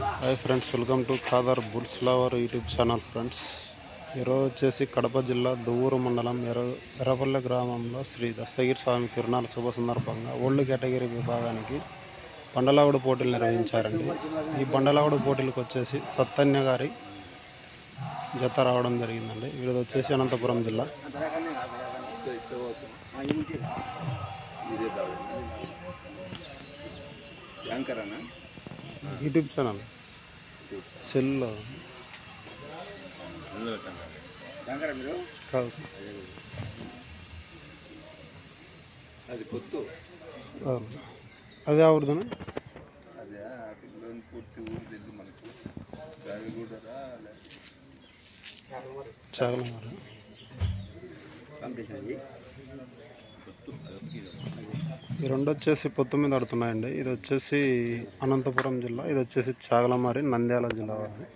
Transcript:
Hi friends welcome to Khadar bulls lover YouTube channel friends. ఈరోజు వచ్చేసి కడప జిల్లా దువ్వూరు మండలం ఎర్ర ఎర్రపల్లె గ్రామంలో శ్రీ దస్తగిరి స్వామి తిరునాళ్ళ శుభ సందర్భంగా ఓల్డ్ కేటగిరీ విభాగానికి బండలావుడు పోటీలు నిర్వహించారండి. ఈ బండలావుడు పోటీలకు వచ్చేసి సత్తన్య గారి జత రావడం జరిగిందండి. వీళ్ళది వచ్చేసి అనంతపురం జిల్లా. యాంకర్ అన్న యూట్యూబ్ ఛానల్? సెల్లో. కాదు. అది పొత్తు. అదే ఆవిడదనా? అదే పూర్తి ఊరు తెలుసు మనకు చాలా మరి. ఈ రెండు వచ్చేసి పొత్తు మీద ఆడుతున్నాయండి. ఇది వచ్చేసి అనంతపురం జిల్లా ఇది వచ్చేసి చాగలమారి నంద్యాల జిల్లా వాళ్ళు